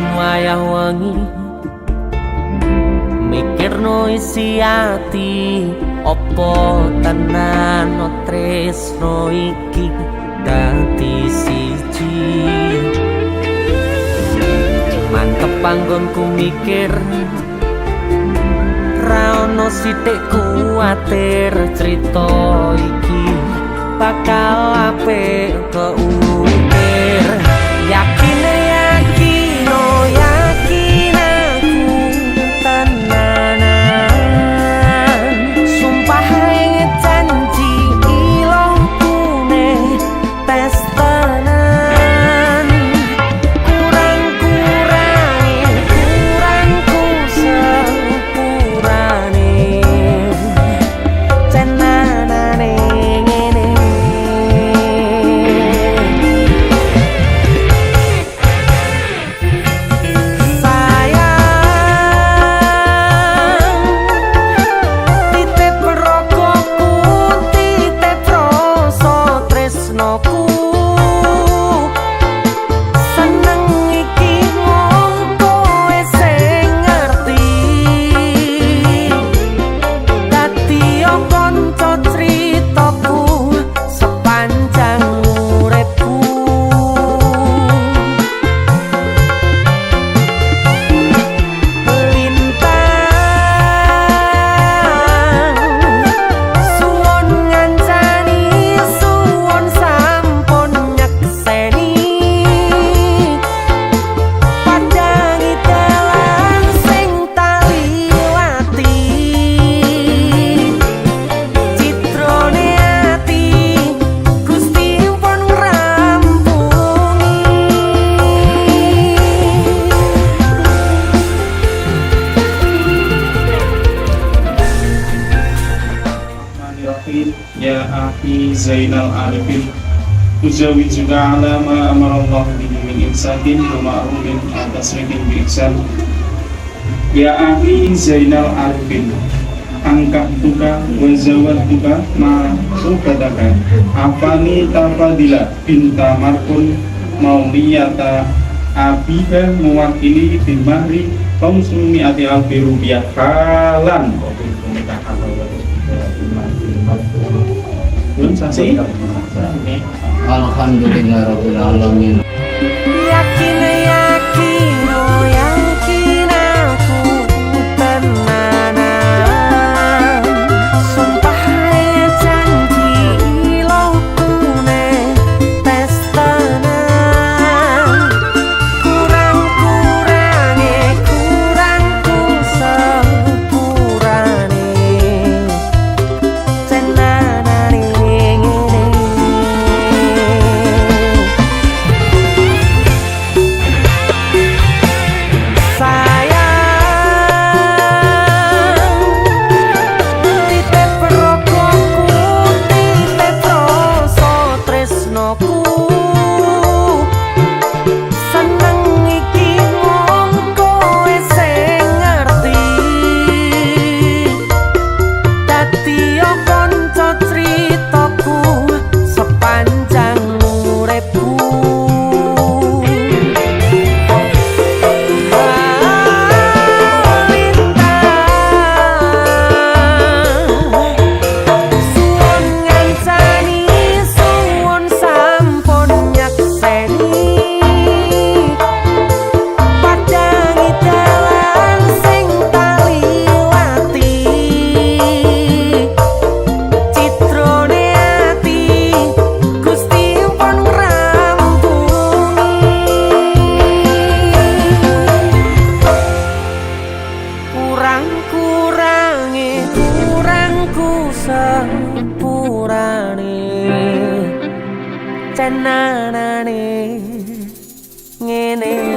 wayah wengi. Mikirno isi ati opo tenan no tresno iki dadi siji. Mantep panggonku mikir ra ono sithik kuwatir crita iki bakal apik keukir yakin Zainal Arifin. Ujawi juga ala ma amarallah bihi min insatin wa ma'rufin atas rikin bi ihsan. Ya akhi Zainal Arifin Angkat tuka wa zawad tuka ma subadaka Afani tafadila binta markun mauliyata Abiha mewakili bimahri Kaumsumi ati alfi rupiah. Halan Yun, sasi? Alhamdulillah, Rabbil Alamin. Yakin പൂറാണ്. ചെന്നാണാണ്. ഇങ്ങനെ